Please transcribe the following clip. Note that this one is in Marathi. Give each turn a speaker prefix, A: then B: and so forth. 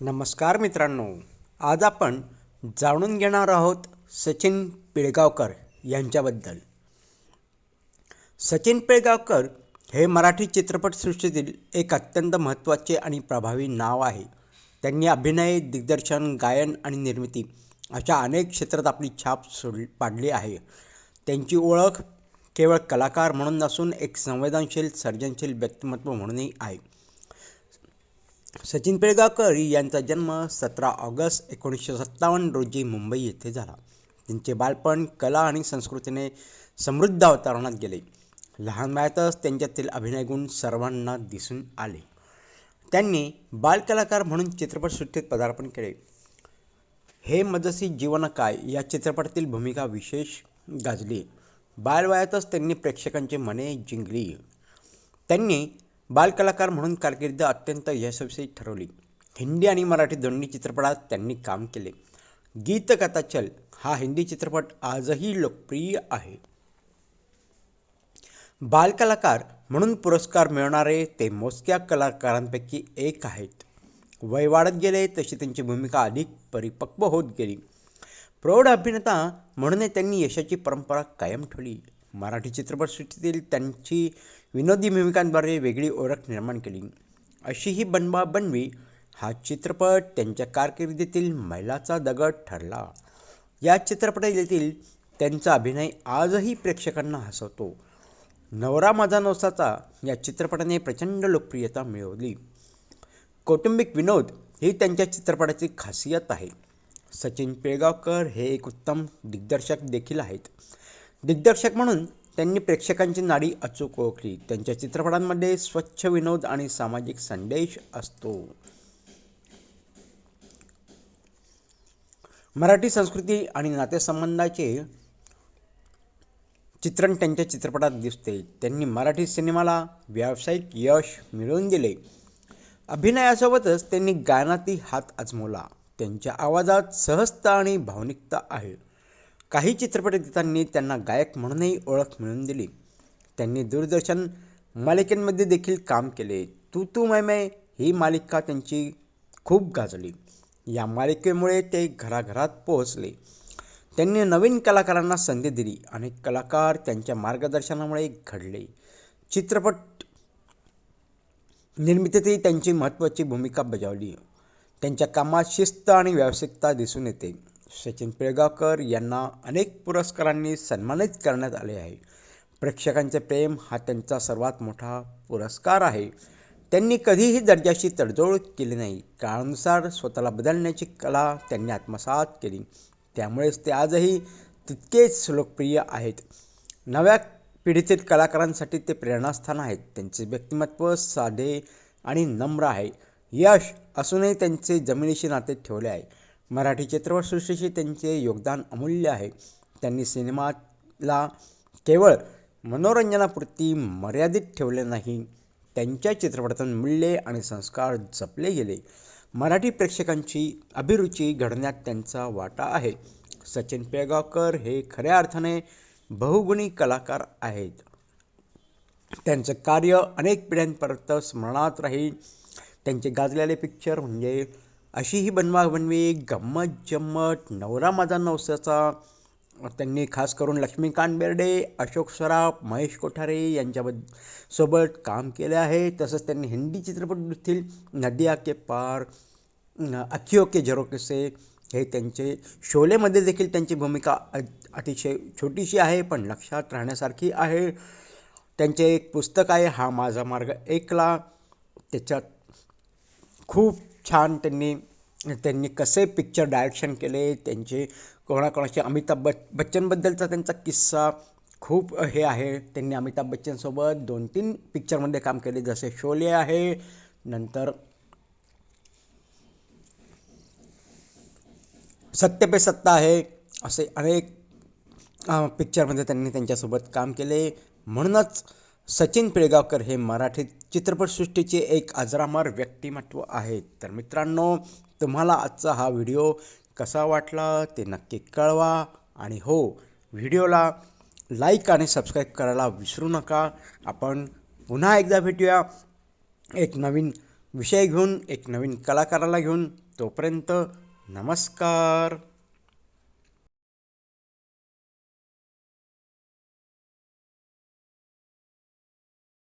A: नमस्कार मित्रांनो आज आपण जाणून घेणार आहोत सचिन पिळगावकर यांच्याबद्दल. सचिन पिळगावकर हे मराठी चित्रपटसृष्टीतील एक अत्यंत महत्त्वाचे आणि प्रभावी नाव आहे. त्यांनी अभिनय दिग्दर्शन गायन आणि निर्मिती अशा अनेक क्षेत्रात आपली छाप सोड पाडली आहे. त्यांची ओळख केवळ कलाकार म्हणून नसून एक संवेदनशील सर्जनशील व्यक्तिमत्व म्हणूनही आहे. सचिन पिळगावकर यांचा जन्म सतरा ऑगस्ट एकोणीसशे सत्तावन्न रोजी मुंबई येथे झाला. त्यांचे बालपण कला आणि संस्कृतीने समृद्ध अवतरणात गेले. लहान वयातच त्यांच्यातील अभिनयगुण सर्वांना दिसून आले. त्यांनी बालकलाकार म्हणून चित्रपटसृष्टीत पदार्पण केले. हे मजसी जीवन काय या चित्रपटातील भूमिका विशेष गाजली. बालवयातच त्यांनी प्रेक्षकांची मने जिंकली. त्यांनी बालकलाकार म्हणून कारकीर्द अत्यंत यशस्वी ठरवली. हिंदी आणि मराठी दोन्ही चित्रपटात त्यांनी काम केले. गीतकथा चल हा हिंदी चित्रपट आजही लोकप्रिय आहे. बालकलाकार म्हणून पुरस्कार मिळवणारे ते मोजक्या कलाकारांपैकी एक आहेत. वय वाढत गेले तशी त्यांची भूमिका अधिक परिपक्व होत गेली. प्रौढ अभिनेता म्हणूनही त्यांनी यशाची परंपरा कायम ठेवली. मराठी चित्रपटसृष्टीतील त्यांची विनोदी भूमिकांद्वारे वेगळी ओळख निर्माण केली. अशी ही बनवा बनवी हा चित्रपट त्यांच्या कारकिर्दीतील मैलाचा दगड ठरला. या चित्रपटातील त्यांचा अभिनय आजही प्रेक्षकांना हसवतो. नवरा माझा नवसाचा या चित्रपटाने प्रचंड लोकप्रियता मिळवली. कौटुंबिक विनोद ही त्यांच्या चित्रपटाची खासियत आहे. सचिन पिळगावकर हे एक उत्तम दिग्दर्शक देखील आहेत. दिग्दर्शक म्हणून त्यांनी प्रेक्षकांची नाडी अचूक ओळखली. त्यांच्या चित्रपटांमध्ये स्वच्छ विनोद आणि सामाजिक संदेश असतो. मराठी संस्कृती आणि नातेसंबंधाचे चित्रण त्यांच्या चित्रपटात दिसते. त्यांनी मराठी सिनेमाला व्यावसायिक यश मिळवून दिले. अभिनयासोबतच त्यांनी गायनातही हात आजमवला. त्यांच्या आवाजात सहजता आणि भावनिकता आहे. काही चित्रपटगीतांनी त्यांना गायक म्हणूनही ओळख मिळवून दिली. त्यांनी दूरदर्शन मालिकेंमध्ये देखील काम केले. तू तू मै मै ही मालिका त्यांची खूप गाजली. या मालिकेमुळे ते घराघरात पोहोचले. त्यांनी नवीन कलाकारांना संधी दिली आणि कलाकार त्यांच्या मार्गदर्शनामुळे घडले. चित्रपट निर्मितीतही त्यांची महत्त्वाची भूमिका बजावली. त्यांच्या कामात शिस्त आणि व्यावसायिकता दिसून येते. सचिन पिळगावकर यांना अनेक पुरस्कारांनी सन्मानित करण्यात आले आहे. प्रेक्षकांचे प्रेम हा त्यांचा सर्वात मोठा पुरस्कार आहे. त्यांनी कधीही दर्जाशी तडजोड केली नाही. काळानुसार स्वतःला बदलण्याची कला त्यांनी आत्मसात केली. त्यामुळेच ते आजही तितकेच लोकप्रिय आहेत. नव्या पिढीतील कलाकारांसाठी ते प्रेरणास्थान आहेत. त्यांचे व्यक्तिमत्व साधे आणि नम्र आहे. यश असूनही त्यांचे जमिनीशी नाते ठेवले आहे. मराठी चित्रपटसृष्टीशी त्यांचे योगदान अमूल्य आहे. त्यांनी सिनेमाला केवळ मनोरंजनापुरती मर्यादित ठेवले नाही त्यांच्या चित्रपटातून मूल्ये आणि संस्कार जपले गेले. मराठी प्रेक्षकांची अभिरुची घडण्यात त्यांचा वाटा आहे. सचिन पेगावकर हे खऱ्या अर्थाने बहुगुणी कलाकार आहेत. त्यांचं कार्य अनेक पिढ्यांपर्यंत स्मरणात राहील. त्यांचे गाजलेले पिक्चर म्हणजे अशी ही बनवा बनवी गंमत जम्मत नवरा माझा नवसाचा त्यांनी खास करून लक्ष्मीकांत बेर्डे अशोक सराफ महेश कोठारे यांच्याबद्द सोबत काम केले आहे. तसंच त्यांनी हिंदी चित्रपटतील नदिया के पार अखियो के झरोकसे हे त्यांचे शोलेमध्ये देखील त्यांची भूमिका अतिशय छोटीशी आहे पण लक्षात राहण्यासारखी आहे. त्यांचे एक पुस्तक आहे हा माझा मार्ग एकला त्याच्यात खूप छान त्यांनी त्यांनी कसे पिक्चर डायरेक्शन केले त्यांचे कोणाकोणाचे अमिताभ बच्च बच्चनबद्दलचा त्यांचा किस्सा खूप हे आहे. त्यांनी अमिताभ बच्चनसोबत दोन तीन पिक्चरमध्ये काम केले जसे शोले आहे नंतर सत्य पे सत्ता आहे असे अनेक पिक्चरमध्ये त्यांनी त्यांच्यासोबत काम केले. म्हणूनच सचिन पिळगावकर हे मराठी चित्रपटसृष्टीचे एक अजरामर व्यक्तिमत्व आहेत. तर मित्रांनो तुम्हाला आजचा हा व्हिडिओ कसा वाटला ते नक्की कळवा आणि हो व्हिडिओला लाईक आणि सबस्क्राईब करायला विसरू नका. आपण पुन्हा एकदा भेटूया एक नवीन विषय घेऊन एक नवीन कलाकाराला घेऊन. तोपर्यंत नमस्कार.